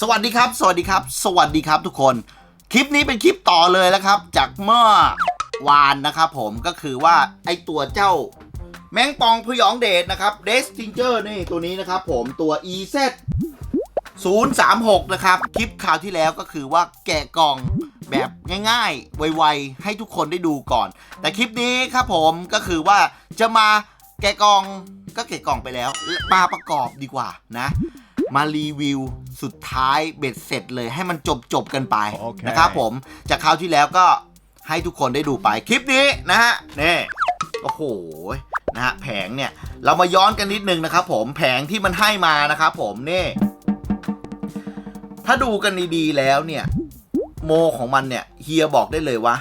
สวัสดีครับ สวัสดีครับ สวัสดีครับทุกคน คลิปนี้เป็นคลิปต่อเลยแล้วครับ จากเมื่อวานนะครับผมก็คือว่าไอตัวเจ้าแมงปองพยองเดชนะครับเดสติงเจอร์นี่ตัวนี้นะครับผมตัว EZ 036 นะครับ คลิปคราวที่แล้วก็คือว่าแกะกล่องแบบง่ายๆ ไวๆ ให้ทุกคนได้ดูก่อน แต่คลิปนี้ครับผมก็คือว่าจะมา แกะกล่องก็แกะกล่องไปแล้วมาประกอบดีกว่านะ มารีวิวสุดท้ายเบ็ดเสร็จเลยให้มันจบจบๆกันไปโอเค นะครับผมจากคราวที่แล้วก็ให้ทุกคนได้ดูไปคลิปนี้นะฮะนี่โอ้โหนะฮะแผงเนี่ยเรามาย้อนกันนิดนึงนะครับผมแผงที่มันให้มานะครับผมนี่ถ้าดูกันดีๆแล้วเนี่ย โมของมันเนี่ยเฮียบอกได้เลยว่า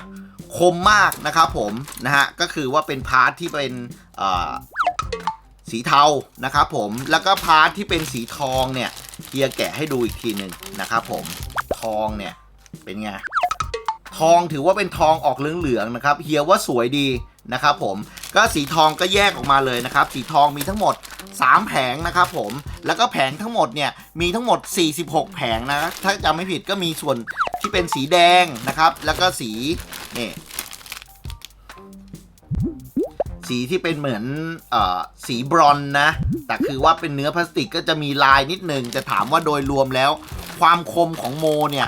คมมากนะครับผมนะฮะก็คือว่าเป็นพาร์ทที่เป็นเอ่อ สีเทานะครับผมแล้วก็พาร์ทที่เป็นสีทองเนี่ยเฮียแกะให้ดูอีกทีหนึ่งนะครับผมทองเนี่ยเป็นไงทองถือว่าเป็นทองออกเหลืองๆนะครับเฮียว่าสวยดีนะครับผมก็สีทองก็แยกออกมาเลยนะครับ สีทองมีทั้งหมด 3 แผงนะครับผมแล้วก็แผงทั้งหมดเนี่ยมีทั้งหมด 46 แผงนะถ้าจำไม่ผิดก็มีส่วนที่เป็นสีแดงนะครับ แล้วก็สีนี่ สีที่เป็นเหมือนอสีบรอนนะ แต่คือว่าเป็นเนื้อพลาสติกก็จะมีลายนิดนึงจะถามว่าโดยรวมแล้ว ความคมของโมเนี่ย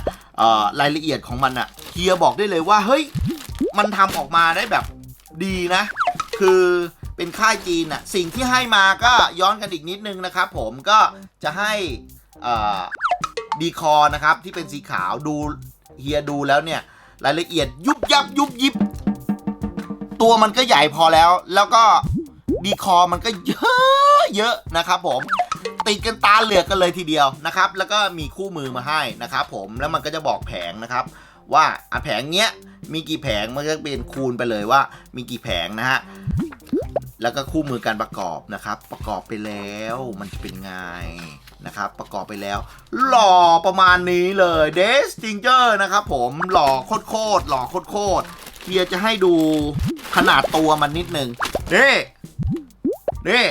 รายละเอียดของมันอะเฮียบอกได้เลยว่าเฮ้ยมันทำออกมาได้แบบดีนะ คือเป็นค่ายจีนอะสิ่งที่ให้มาก็ย้อนกันอีกนิดนึงนะครับผมก็จะให้ดีคอนะครับที่เป็นสีขาวดูเฮียดูแล้วเนี่ยรายละเอียดยุบยับยุบยิบ ตัวมันก็ใหญ่พอแล้ว แล้วก็ดีคอมันก็เยอะเยอะนะครับผมติดกันตาเหลือกกันเลยทีเดียวนะครับ แล้วก็มีคู่มือมาให้นะครับผมแล้วมันก็จะบอกแผงนะครับ ว่าอะแผงเนี้ยมีกี่แผงมันก็เป็นคูณไปเลยว่า มีกี่แผงนะฮะแล้วก็คู่มือการประกอบนะครับ ประกอบไปแล้วมันจะเป็นไงนะครับ ประกอบไปแล้ว หล่อประมาณนี้เลยเดสติงเจอร์นะครับผมหล่อโคตรๆหล่อโคตร เฮียจะให้ดูขนาดตัวมันนิดนึงนี่นี่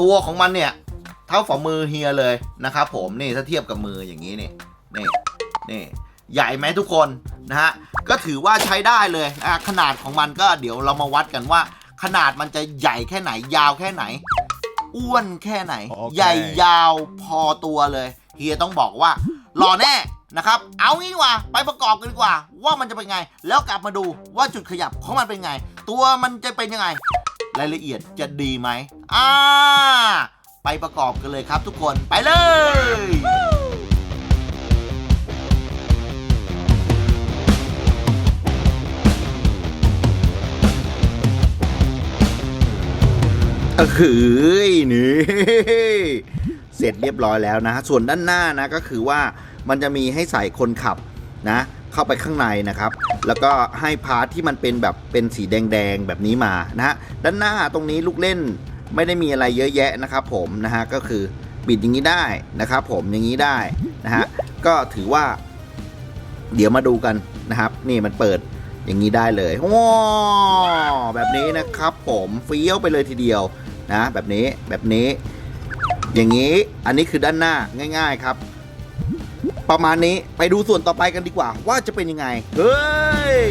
ตัวของมันเนี่ย เท่าฝ่ามือเฮียเลยนะครับผมนี่ถ้าเทียบกับมืออย่างนี้นี่นี่นี่ใหญ่ไหมทุกคนนะฮะก็ถือว่าใช้ได้เลยนะขนาดของมันก็เดี๋ยวเรามาวัดกันว่า ขนาดมันจะใหญ่แค่ไหนยาวแค่ไหน อ้วนแค่ไหน ใหญ่ยาวพอตัวเลยเฮียต้องบอกว่าหล่อแน่ นะครับ เอางี้ดีกว่า ไปประกอบกันดีกว่า ว่ามันจะเป็นไง แล้วกลับมาดูว่าจุดขยับของมันเป็นไง ตัวมันจะเป็นยังไง รายละเอียดจะดีไหมอ่า ไปประกอบกันเลยครับทุกคน ไปเลยเออคือนี่ เสร็จเรียบร้อยแล้วนะ ส่วนด้านหน้านะก็คือว่า มันจะมีให้ใส่คนขับนะเข้าไปข้างในนะครับ แล้วก็ให้พาร์ทที่มันเป็นแบบเป็นสีแดงๆแบบนี้มานะฮะด้านหน้าตรงนี้ลูกเล่นไม่ได้มีอะไรเยอะแยะนะครับ ผมนะฮะก็คือปิดอย่างนี้ได้นะครับ ผมอย่างนี้ได้นะฮะก็ถือว่า เดี๋ยวมาดูกันนะครับ นี่มันเปิดอย่างนี้ได้เลยว้าแบบนี้นะครับ ผมเฟี้ยวไปเลยทีเดียวนะ แบบนี้แบบนี้ อย่างนี้อันนี้คือด้านหน้าง่าย ๆ ครับ ประมาณนี้ไปดูส่วนต่อไปกันดีกว่า ว่าจะเป็นยังไง เฮ้ย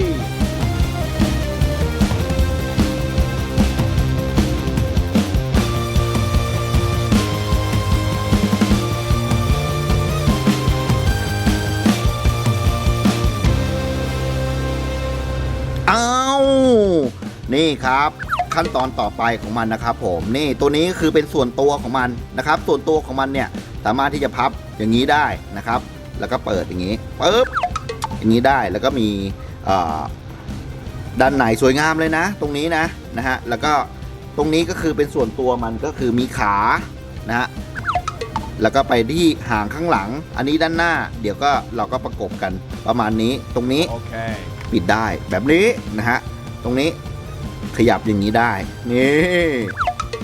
เอานี่ครับขั้นตอนต่อไปของมันนะครับผมนี่ตัวนี้คือเป็นส่วนตัวของมันนะครับ ส่วนตัวของมันเนี่ยสามารถที่จะพับอย่างนี้ได้นะครับ แล้วก็เปิดอย่างนี้ปึ๊บอย่างนี้ได้แล้วก็มีเอ่อด้านในสวยงามเลยนะ ตรงนี้นะนะฮะแล้วก็ตรงนี้ก็คือเป็นส่วนตัวมันก็คือมีขานะฮะแล้วก็ไปที่หางข้างหลัง อันนี้ด้านหน้า เดี๋ยวก็เราก็ประกบกันประมาณนี้ตรงนี้ Okay. ปิดได้แบบนี้นะฮะตรงนี้ขยับอย่างนี้ได้นี่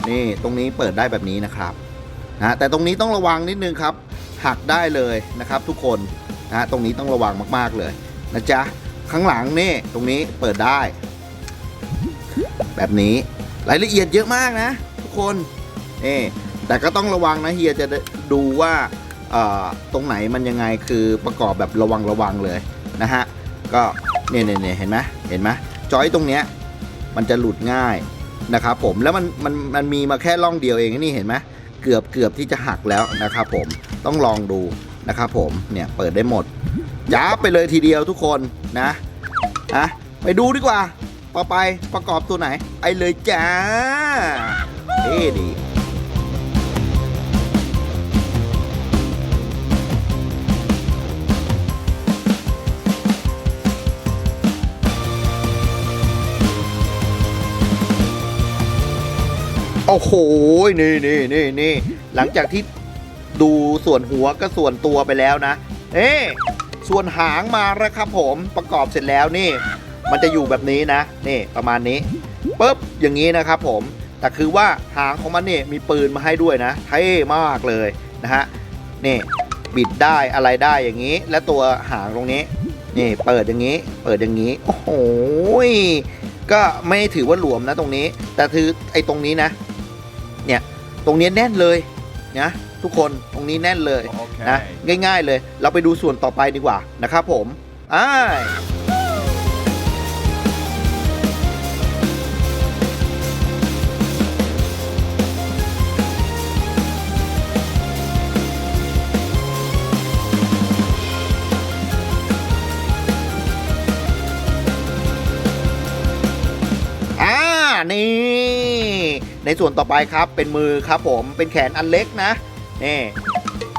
นี่ตรงนี้เปิดได้แบบนี้นะครับนะฮะแต่ตรงนี้ต้องระวังนิดนึงครับ หักได้เลยนะครับ ทุกคนนะตรงนี้ต้องระวังมากๆเลยนะจ๊ะข้างหลังนี่ตรงนี้เปิดได้ แบบนี้รายละเอียดเยอะมากนะ ทุกคนนี่แต่ก็ต้องระวังนะเฮียจะดูว่าตรงไหนมันยังไงคือประกอบแบบระวังระวังเลยนะฮะก็เนี่ยเนี่ยเนี่ยเห็นไหมเห็นไหมจอยตรงเนี้ยมันจะหลุดง่ายนะครับผมแล้วมันมันมันมีมาแค่ร่องเดียวเองนี่เห็นไหม เกือบเกือบที่จะหักแล้วนะครับผมต้องลองดูนะครับผมเนี่ยเปิดได้หมดย้าบไปเลยทีเดียวทุกคนนะอะไปดูดีกว่าต่อไปประกอบตัวไหนไอเลยจ้าเท่ดี อ้โหนี่นี่นี่นี่หลังจากที่ดูส่วนหัวก็ส่วนตัวไปแล้วนะ เอ๊ส่วนหางมาแล้วครับผมประกอบเสร็จแล้วนี่ มันจะอยู่แบบนี้นะ นี่ประมาณนี้ปุ๊บอย่างนี้นะครับผมแต่คือว่าหางของมันนี่มีปืนมาให้ด้วยนะเท่มากเลยนะฮะนี่บิดได้อะไรได้อย่างนี้ และตัวหางตรงนี้นี่เปิดอย่างนี้ เปิดอย่างนี้โอ้โหก็ไม่ถือว่าหลวมนะตรงนี้ แต่คือไอ้ตรงนี้นะ เนี่ยตรงนี้แน่นเลยนะทุกคนตรงนี้แน่นเลยนะง่าย ๆเลย เราไปดูส่วนต่อไปดีกว่านะครับผมอ้ายอ่า ส่วนต่อไปครับเป็นมือครับผมเป็นแขนอันเล็กนะนี่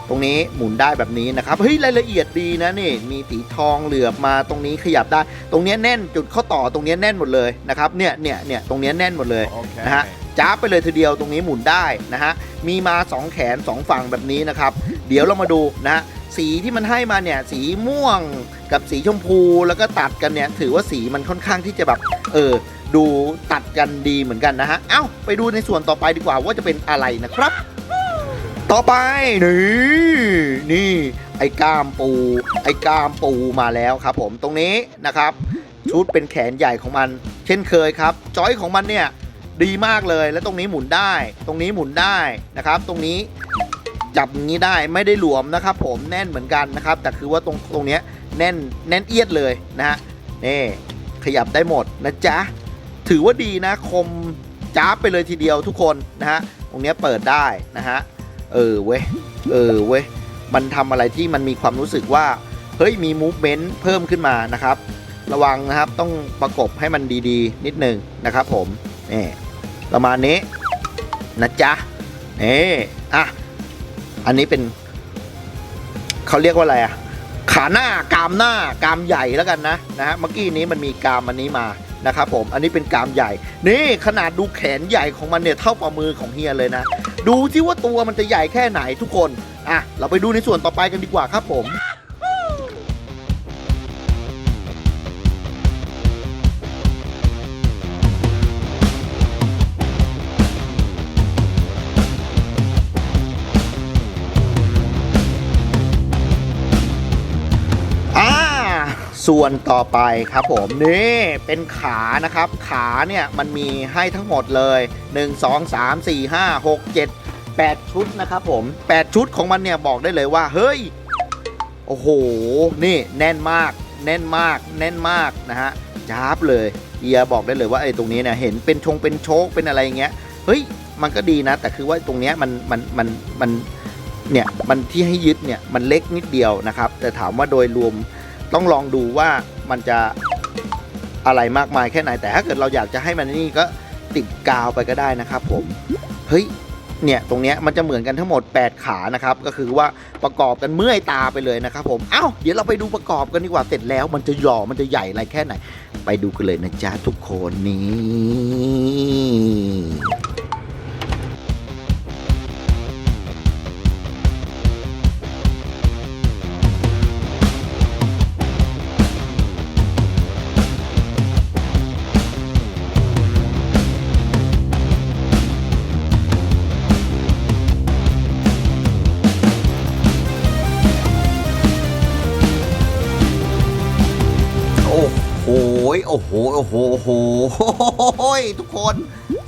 ตรงนี้หมุนได้แบบนี้นะครับเฮ้ยรายละเอียดดีนะนี่มีสีทองเหลือบมาตรงนี้ขยับได้ ตรงเนี้ยแน่นจุดข้อต่อตรงเนี้ยแน่นหมดเลยนะครับเนี่ยเนี่ยเนี่ยตรงเนี้ยแน่นหมดเลยนะฮะจ้าบไปเลยทีเดียวตรงนี้หมุนได้นะฮะมีมา 2 แขน 2 ฝั่งแบบนี้นะครับ เดี๋ยวเรามาดูนะฮะสีที่มันให้มาเนี่ยสีม่วงกับสีชมพูแล้วก็ตัดกันเนี่ยถือว่าสีมันค่อนข้างที่จะแบบเออ ดูตัดกันดีเหมือนกันนะฮะ เอ้า ไปดูในส่วนต่อไปดีกว่าว่าจะเป็นอะไรนะครับ ต่อไป นี่ นี่ ไอ้ก้ามปู ไอ้ก้ามปูมาแล้วครับผมตรงนี้นะครับ ชุดเป็นแขนใหญ่ของมัน เช่นเคยครับ จอยของมันเนี่ยดีมากเลยแล้วตรงนี้หมุนได้ ตรงนี้หมุนได้นะครับ ตรงนี้จับอย่างนี้ได้ไม่ได้หลวมนะครับผมแน่นเหมือนกันนะครับ แต่คือว่าตรงตรงเนี้ยแน่นแน่นเอียดเลยนะฮะนี่ขยับได้หมดนะจ๊ะ ถือว่าดีนะคมจ้าไปเลยทีเดียวทุกคนนะฮะตรงนี้เปิดได้นะฮะเออเว้ยเออเว้ยมันทำอะไรที่มันมีความรู้สึกว่าเฮ้ยมีมูฟเมนต์เพิ่มขึ้นมานะครับระวังนะครับต้องประกบให้มันดีๆ นิดนึงนะครับผมนี่ประมาณนี้นะจ๊ะนี่อะอันนี้เป็นเขาเรียกว่าอะไรอะ ขาหน้ากามหน้ากามใหญ่แล้วกันนะนะฮะเมื่อกี้นี้มันมีกามอันนี้มานะครับผมอันนี้เป็นกามใหญ่ นี่ขนาดดูแขนใหญ่ของมันเนี่ยเท่าประมือของเฮียเลยนะ ดูที่ว่าตัวมันจะใหญ่แค่ไหนทุกคนอะเราไปดูในส่วนต่อไปกันดีกว่าครับผม ส่วนต่อไปครับผมนี่เป็นขานะครับ ขาเนี่ยมันมีให้ทั้งหมดเลย 1 2 3 4 5 6 7 8 ชุดนะครับผม 8 ชุดของมันเนี่ยบอกได้เลยว่า เฮ้ย โอ้โห นี่แน่นมาก แน่นมาก แน่นมากนะฮะจ้าบเลยเฮียบอกได้เลยว่าไอ้ตรงนี้เนี่ยเห็นเป็นชงเป็นโชคเป็นอะไรเงี้ยเฮ้ยมันก็ดีนะ แต่คือว่าตรงเนี้ยมันมันมันมันเนี่ยมันที่ให้ยึดเนี่ยมันเล็กนิดเดียวนะครับ แต่ถามว่าโดยรวม ต้องลองดูว่ามันจะอะไรมากมายแค่ไหนแต่ถ้าเกิดเราอยากจะให้มันนี่ก็ติดกาวไปก็ได้นะครับผมเฮ้ยเนี่ยตรงเนี้ยมันจะเหมือนกันทั้งหมด 8 ขานะครับก็คือว่าประกอบกันเมื่อยตาไปเลยนะครับผมเอ้าเดี๋ยวเราไปดูประกอบกันดีกว่าเสร็จแล้ว มันจะหย่อมันจะใหญ่อะไรแค่ไหน ไปดูกันเลยนะจ๊ะทุกคนนี่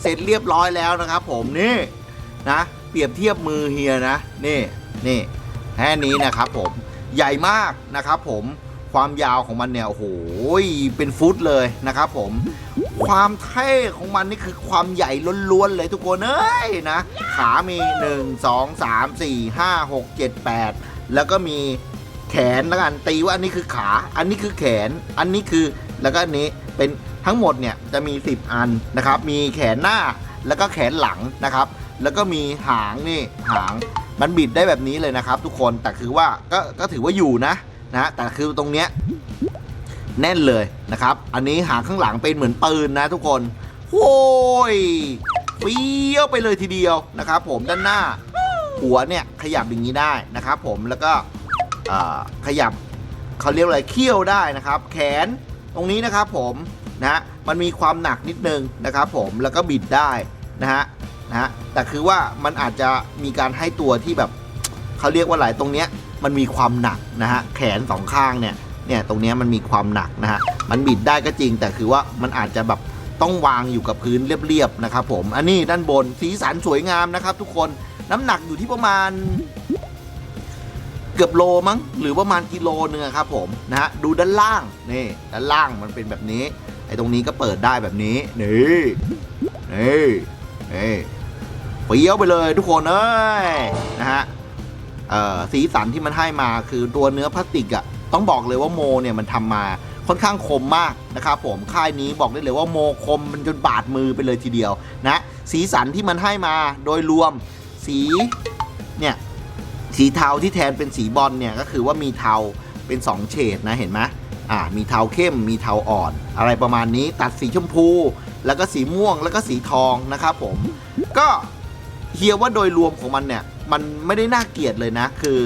ร็จเรียบร้อยแล้วนะครับผมนี่นะพปรียบเทียบมือเฮียนะนี่นี่แค่นี้นะครับผมใหญ่มากนะครับผมความยาวของมันเนี่ยโอ้โหเป็นฟุตเลยนะครับผมความเท่ของมันนี่คือความใหญ่ล้วนๆเลยทุกคนเอ้ยนะขามี 1 2 3 4 5 6 7 8 แล้วก็มีแขนแล้วกันตีว่าอันนี้คือขา อันนี้คือแขน อันนี้คือแล้วก็อันนี้เป็น ทั้งหมดเนี่ยจะมี 10 อันนะครับ มีแขนหน้าแล้วก็แขนหลังนะครับ แล้วก็มีหางนี่หางมันบิดได้แบบนี้เลยนะครับ ทุกคนแต่คือว่าก็ก็ถือว่าอยู่นะนะแต่คือตรงเนี้ยแน่นเลยนะครับ อันนี้หางข้างหลังเป็นเหมือนปืนนะทุกคนโอ้ยเฟี้ยวไปเลยทีเดียวนะครับ ผมด้านหน้า หัวเนี่ยขยับอย่างนี้ได้นะครับ ผมแล้วก็ขยับเขาเรียกอะไรเขี้ยวได้นะครับ แขนตรงนี้นะครับ ผม นะมันมีความหนักนิดนึงนะครับผมแล้วก็บิดได้นะฮะนะฮะแต่คือว่ามันอาจจะมีการให้ตัวที่แบบเขาเรียกว่าอะไรตรงเนี้ยมันมีความหนักนะฮะแขนสองข้างเนี่ยเนี่ยตรงเนี้ยมันมีความหนักนะฮะมันบิดได้ก็จริง แต่คือว่ามันอาจจะแบบต้องวางอยู่กับพื้นเรียบๆนะครับผมอันนี้ด้านบนสีสันสวยงามนะครับ ทุกคนน้ำหนักอยู่ที่ประมาณ เกือบโลมั้งหรือประมาณกิโลนึงอครับผมนะฮะดูด้านล่างนี่ด้านล่างมันเป็นแบบนี้ ไอ้ตรงนี้ก็เปิดได้แบบนี้ นี่นี่นี่เฟี้ยวไปเลยทุกคนเอ้ยนะฮะเอ่อสีสันที่มันให้มาคือตัวเนื้อพลาสติกอะต้องบอกเลยว่าโมเนี่ยมันทำมาค่อนข้างคมมากนะครับผมค่ายนี้บอกได้เลยว่าโมคมมันจนบาดมือไปเลยทีเดียวนะสีสันที่มันให้มาโดยรวมสีเนี่ยสีเทาที่แทนเป็นสีบอลเนี่ยก็คือว่ามีเทาเป็น 2 เฉดนะเห็นไหม อ่ามีเทาเข้ม มีเทาอ่อน อะไรประมาณนี้ตัดสีชมพู แล้วก็สีม่วงแล้วก็สีทองนะครับผมก็เฮียว่าโดยรวมของมันเนี่ย มันไม่ได้น่าเกลียดเลยนะ คือ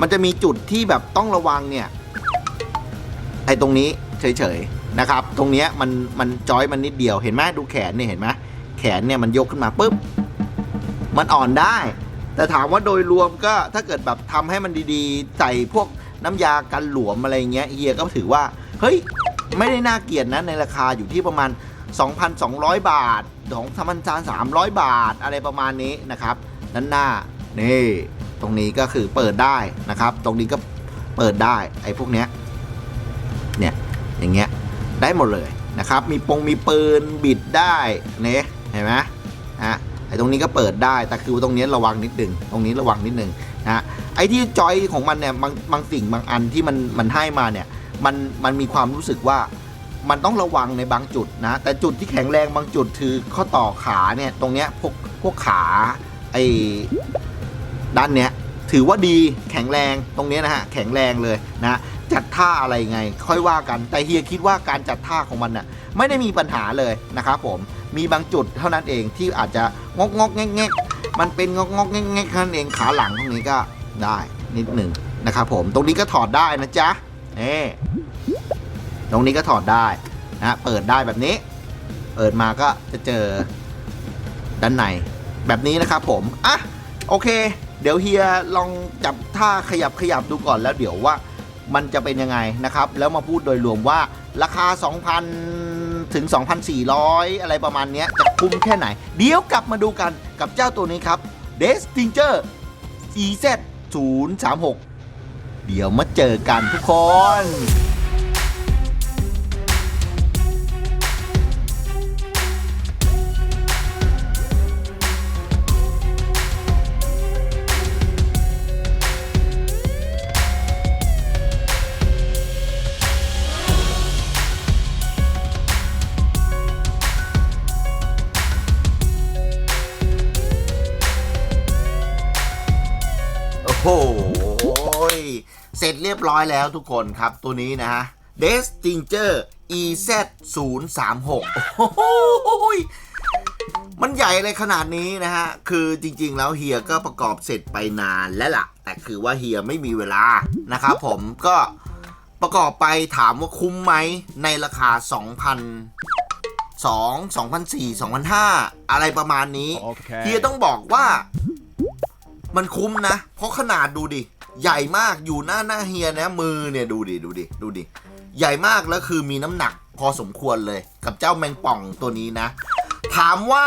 มันจะมีจุดที่แบบต้องระวังเนี่ย ไอ้ตรงนี้เฉยๆนะครับ ตรงเนี้ยมันมันจอยมันนิดเดียวเห็นไหมดูแขนเนี่ยเห็นไหมแขนเนี่ยมันยกขึ้นมาปุ๊บมันอ่อนได้ แต่ถามว่าโดยรวมก็ถ้าเกิดแบบทำให้มันดีๆ ใส่พวก น้ำยากันหลวมอะไรเงี้ยเฮียก็ถือว่า เฮ้ย ไม่ได้น่าเกลียดนะในราคาอยู่ที่ประมาณ 2,200 บาทของธรรมจาน300 บาทอะไรประมาณนี้นะครับด้านหน้านี่ตรงนี้ก็คือเปิดได้นะครับ ตรงนี้ก็เปิดได้ไอ้พวกเนี้ยเนี่ยอย่างเงี้ยได้หมดเลยนะครับ มีปงมีปืนบิดได้เนี่ยเห็นไหมฮะไอ้ตรงนี้ก็เปิดได้แต่คือตรงนี้ระวังนิดนึงตรงนี้ระวังนิดนึงนะ ไอ้ที่จอยของมันเนี่ยบางบางสิ่งบางอันที่มันมันให้มาเนี่ยมันมันมีความรู้สึกว่ามันต้องระวังในบางจุดนะ แต่จุดที่แข็งแรงบางจุดคือข้อต่อขาเนี่ยตรงเนี้ยพวกพวกขาไอ้ด้านเนี้ยถือว่าดีแข็งแรงตรงเนี้ยนะฮะแข็งแรงเลยนะจัดท่าอะไรไง ค่อยว่ากันแต่เฮียคิดว่าการจัดท่าของมันน่ะไม่ได้มีปัญหาเลยนะครับผมมีบางจุดเท่านั้นเองที่อาจจะงอกงอกแงกมันเป็นงอกงอกแงกแงกนั้นเองขาหลังตรงนี้ก็ ได้นิดหนึ่งนะครับผมตรงนี้ก็ถอดได้นะจ๊ะนี่ตรงนี้ก็ถอดได้นะเปิดได้แบบนี้ เปิดมาก็จะเจอด้านในแบบนี้นะครับผมอะโอเค เดี๋ยวเฮียลองจับท่าขยับขยับดูก่อนแล้วเดี๋ยวว่ามันจะเป็นยังไงนะครับ แล้วมาพูดโดยรวมว่าราคา 2,000 ถึง 2,400 อะไรประมาณนี้จะคุ้มแค่ไหน เดี๋ยวกลับมาดูกันกับเจ้าตัวนี้ครับ d e s t i n g e r EZ 0 3 6 เดี๋ยวมาเจอกันทุกคน หเสร็จเรียบร้อยแล้วทุกคนครับตัวนี้นะฮะ d e s t i n g e r EZ 0 3 6โอ้โหมันใหญ่เลยขนาดนี้นะฮะ คือจริงๆแล้วเฮียก็ประกอบเสร็จไปนานแล้วล่ะ แต่คือว่าเฮียไม่มีเวลานะครับผมก็ประกอบไปถามว่าคุ้มไหมในราคา 2,000 2 2,004 2,005 อะไรประมาณนี้ Okay. เฮียต้องบอกว่า มันคุ้มนะ เพราะขนาดดูดิ ใหญ่มากอยู่หน้าหน้าเฮียนะ มือเนี่ยดูดิดูดิดูดิ ใหญ่มากแล้วคือมีน้ำหนักพอสมควรเลย กับเจ้าแมงป่องตัวนี้นะ ถามว่า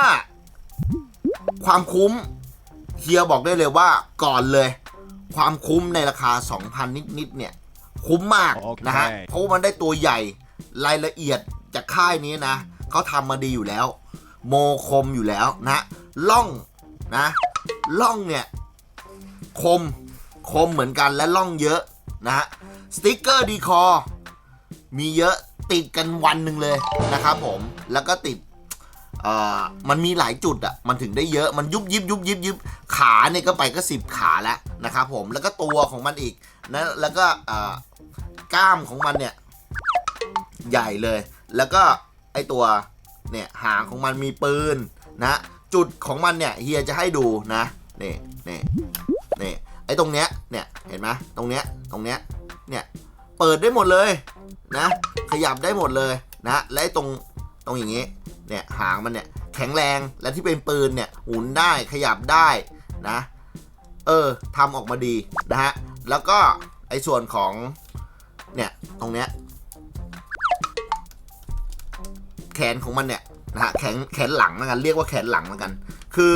ความคุ้มเฮียบอกได้เลยว่าก่อนเลย ความคุ้มในราคา 2,000 นิดๆเนี่ย คุ้มมากโอเคนะฮะเพราะว่ามันได้ตัวใหญ่รายละเอียดจากค่ายนี้นะเขาทำมาดีอยู่แล้ว โมคมอยู่แล้วนะล่องนะล่องเนี่ย คมคมเหมือนกันและล่องเยอะนะฮะสติกเกอร์ดีคอมีเยอะติดกันวันหนึ่งเลยนะครับผมแล้วก็ติดมันมีหลายจุดอะมันถึงได้เยอะมันยุบยิบยุบยิบยิบขาเนี่ยก็ไปก็สิบขาแล้วนะครับผมแล้วก็ตัวของมันอีกนะแล้วก็กล้ามของมันเนี่ยใหญ่เลย แล้วก็ไอตัวเนี่ยหางของมันมีปืนนะจุดของมันเนี่ยเฮียจะให้ดูนะนี่นี่ อตรงเนี้ยเนี่ยเห็นไหมตรงเนี้ยตรงเนี้ยเนี่ยเปิดได้หมดเลยนะขยับได้หมดเลยนะและไอตรงตรงอย่างงี้เนี่ยหางมันเนี่ยแข็งแรงและที่เป็นปืนเนี่ยหมุนได้ขยับได้นะเออทำออกมาดีนะฮะแล้วก็ไอ้ส่วนของเนี่ยตรงเนี้ยแขนของมันเนี่ยนะฮะแขนแขนหลังแล้วกันเรียกว่าแขนหลังแล้วกัน คือ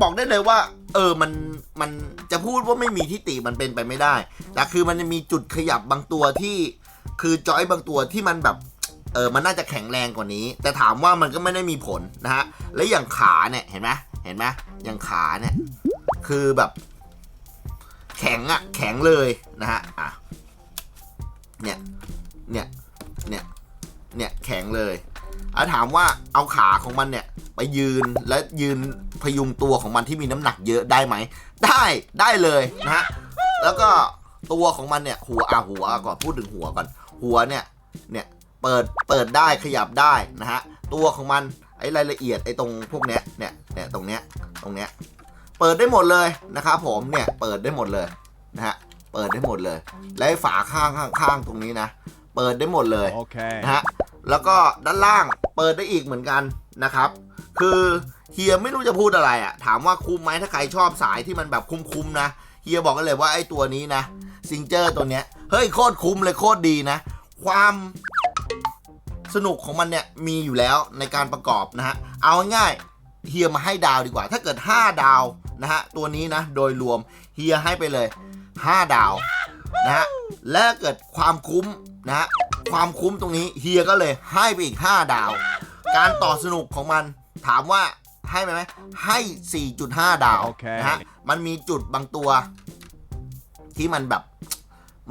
บอกได้เลยว่า เออมันมันจะพูดว่าไม่มีที่ติมันเป็นไปไม่ได้ แต่คือมันจะมีจุดขยับบางตัวที่คือจอยบางตัวที่มันแบบเออมันน่าจะแข็งแรงกว่านี้ แต่ถามว่ามันก็ไม่ได้มีผลนะฮะและอย่างขาเนี่ยเห็นไหมเห็นไหมอย่างขาเนี่ยคือแบบ แข็งอะแข็งเลยนะฮะอะเนี่ยเนี่ยเนี่ยเนี่ยแข็งเลย อาถามว่าเอาขาของมันเนี่ยไปยืนและยืนพยุงตัวของมันที่มีน้ำหนักเยอะได้ไหม ได้ได้เลยนะฮะแล้วก็ตัวของมันเนี่ยหัวอะหัวก่อนพูดถึงหัวก่อน หัวเนี่ยเนี่ยเปิดเปิดได้ขยับได้นะฮะตัวของมันไอ้รายละเอียดไอ้ตรงพวกเนี้ยเนี่ยเนี่ยตรงเนี้ยตรงเนี้ยเปิดได้หมดเลยนะครับผมเนี่ยเปิดได้หมดเลยนะฮะเปิดได้หมดเลย และไอ้ฝาข้างข้างข้างตรงนี้นะ เปิดได้หมดเลย Okay. นะฮะ แล้วก็ด้านล่างเปิดได้อีกเหมือนกันนะครับ คือเฮียไม่รู้จะพูดอะไรอะ่ะ ถามว่าคุ้มไหมถ้าใครชอบสายที่มันแบบคุ้มๆนะเฮียบอกกันเลยว่าไอ้ตัวนี้นะซิงเจอร์ตัวเนี้ยเฮ้ยโคตรคุ้มเลยโคตรดีนะ ความสนุกของมันเนี่ยมีอยู่แล้วในการประกอบนะฮะเอาง่ายเฮียมาให้ดาวดีกว่า ถ้าเกิด 5 ดาวนะฮะตัวนี้นะโดยรวมเฮียให้ไปเลย 5 ดาวนะฮะและเกิดความคุ้ม นะฮะความคุ้มตรงนี้เฮียก็เลยให้ไปอีก 5 ดาว การต่อสนุกของมันถามว่าให้ไหมไหมให้ 4.5 ดาวโอเคนะฮะมันมีจุดบางตัว ที่มันแบบ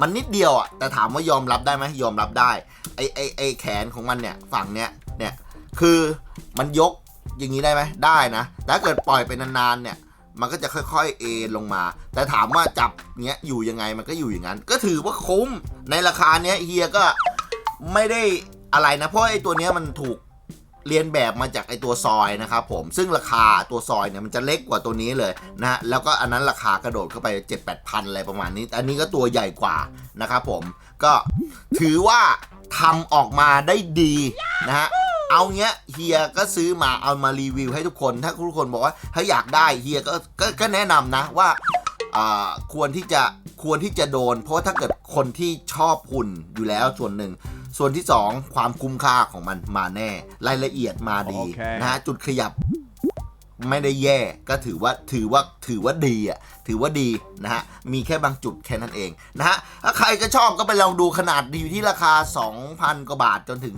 มันนิดเดียวอะแต่ถามว่ายอมรับได้ไหมยอมรับได้ไอไอไอแขนของมันเนี่ยฝั่งเนี้ยเนี่ยคือมันยกอย่างนี้ได้ไหมได้นะแต่ถ้าเกิดปล่อยไปนานๆเนี่ย มันก็จะค่อยๆ เอนลงมา แต่ถามว่าจับเนี้ยอยู่ยังไงมันก็อยู่อย่างนั้น ก็ถือว่าคุ้ม ในราคาเนี้ยเฮียก็ไม่ได้อะไรนะ เพราะไอ้ตัวเนี้ยมันถูกเรียนแบบมาจากไอ้ตัวซอยนะครับผมซึ่งราคาตัวซอยเนี่ยมันจะเล็กกว่าตัวนี้เลยนะแล้วก็อันนั้นราคากระโดดเข้าไป 7 8พันอะไรประมาณนี้ อันนี้ก็ตัวใหญ่กว่านะครับผมก็ถือว่าทำออกมาได้ดีนะฮะ เอาเงี้ยเฮียก็ซื้อมาเอามารีวิวให้ทุกคน ถ้าทุกคนบอกว่าถ้าอยากได้เฮียก็ก็ก็แนะนำนะว่าอ่าควรที่จะควรที่จะโดน เพราะว่าถ้าเกิดคนที่ชอบหุ่นอยู่แล้วส่วนหนึ่ง ส่วนที่สองความคุ้มค่าของมันมาแน่ รายละเอียดมาดีโอเคนะฮะจุดขยับ ไม่ได้แย่ก็ถือว่าถือว่าถือว่าดีอะถือว่าดีนะฮะ มีแค่บางจุดแค่นั้นเองนะฮะ ถ้าใครก็ชอบก็ไปลองดูขนาดดีอยู่ที่ราคา 2,000 กว่าบาทจนถึง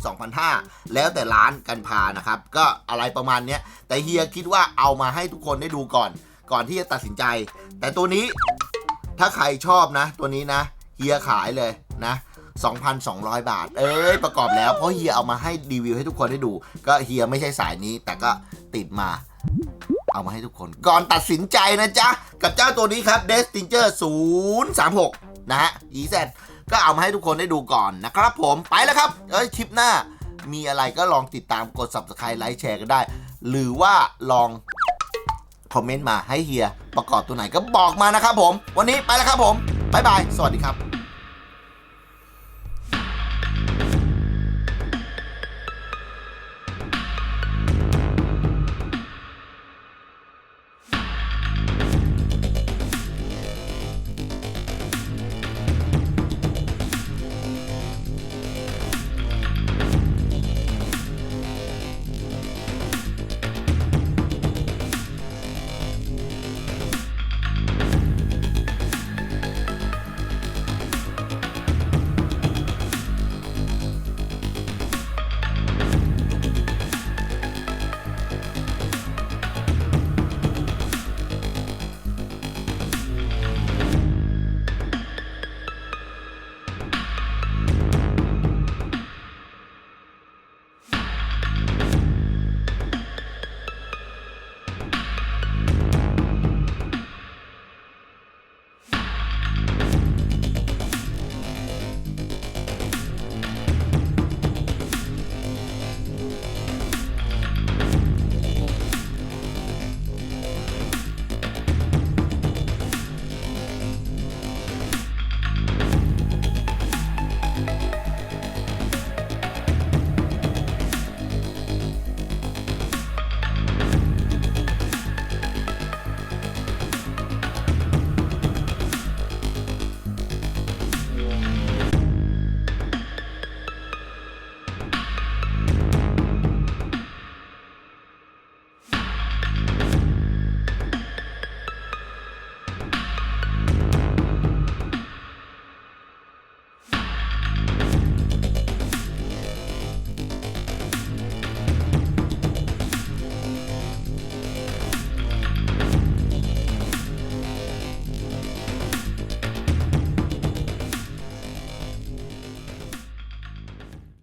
2,500 แล้วแต่ร้านกันพานะครับ ก็อะไรประมาณเนี้ยแต่เฮียคิดว่าเอามาให้ทุกคนได้ดูก่อน ก่อนที่จะตัดสินใจ แต่ตัวนี้ถ้าใครชอบนะ ตัวนี้นะเฮียขายเลยนะ2,200 บาท เอ้ย ประกอบแล้ว เพราะเฮียเอามาให้รีวิวให้ทุกคนได้ดู ก็เฮียไม่ใช่สายนี้ แต่ก็ติดมา เอามาให้ทุกคนก่อนตัดสินใจนะจ๊ะ กับเจ้าตัวนี้ครับ d e s t i n g e r 036 นะฮะ EZ ก็เอามาให้ทุกคนได้ดูก่อนนะครับผมไปแล้วครับ เอ้ยคลิปหน้า มีอะไรก็ลองติดตามกด subscribe ไลค์แชร์กันได้ หรือว่าลองคอมเมนต์มาให้เฮียประกอบตัวไหนก็บอกมานะครับผม วันนี้ไปแล้วครับผม บ๊ายบาย สวัสดีครับ